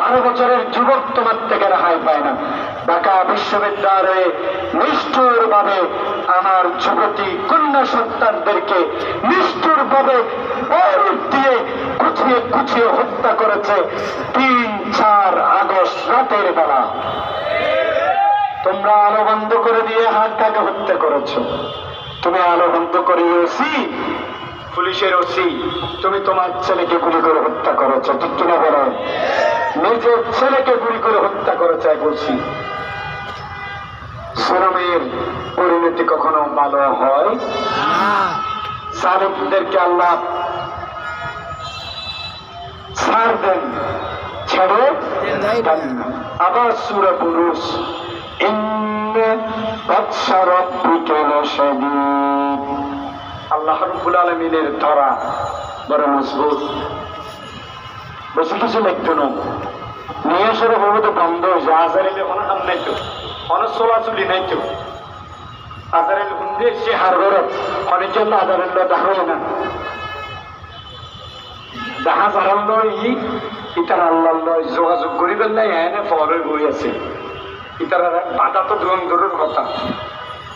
বারো বছরের যুবক তোমার থেকে রেহাই পায় না। ঢাকা বিশ্ববিদ্যালয়ে নিষ্ঠুর ভাবে আমার যুবতী কন্যা সন্তানদেরকে নিষ্ঠুর ভাবে দিয়ে কুচিয়ে কুচিয়ে হত্যা করেছে তিন, চার আগস্ট রাতের বেলা। তোমরা আলো বন্ধ করে দিয়ে হাতটাকে হত্যা করেছ। তুমি আলো বন্ধ করে ওসি, পুলিশের ওসি, তুমি তোমার ছেলেকে গুলি করে হত্যা করেছ, ঠিক কিনা বলো? নিজের ছেলেকে গুলি করে হত্যা করেছে বলছি শ্রমের পরিণতি কখনো ভালো হয়? সালিমদেরকে আল্লাহ ছাড় দেন, ছেড়ে আবার সুরা পুরুষ আল্লাহ রব্বুল আলমিনের ধরা বড় মজবুত। বেশি কিছু লিখতো না নিয়ে আসার ভাবে তো বন্ধ হয়েছে আজারিলে কোনো কাম নাই তো কোনো চলাচলি নাই তো আজারের হুন্ডে সে হার ঘরত অনেক জন্য আজারের দেখা না দেখা লয় ই, ইতার আল্লাহ যোগাযোগ করিবেন নাই এনে পরে বই আছে। ইতার বাধা তো দূর দূরের কথা।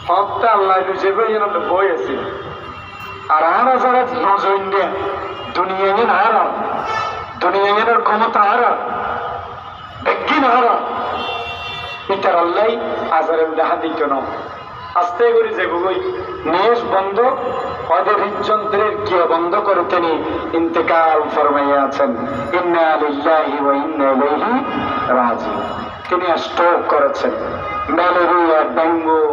হকটা আল্লাহ হিসেবে যেন বই আছে। আর আর যারা নজর ইন্ডিয়া দুনিয়া আর দুনিয়া গেনের ক্ষমতা আর বিজ্ঞান আর ইতার আল্লাহ আজারের দেখা দিত না। আস্তে করে যে বই নিউজ বন্ধ ওদের হৃদযন্ত্রের কি বন্ধ করে তিনি ইন্তেকাল ফরমাইয়া আছেন। ইন্না লিল্লাহি ওয়া ইন্না ইলাইহি রাজিউন। তিনি স্ট্রোক করেছেন। Malaria dengue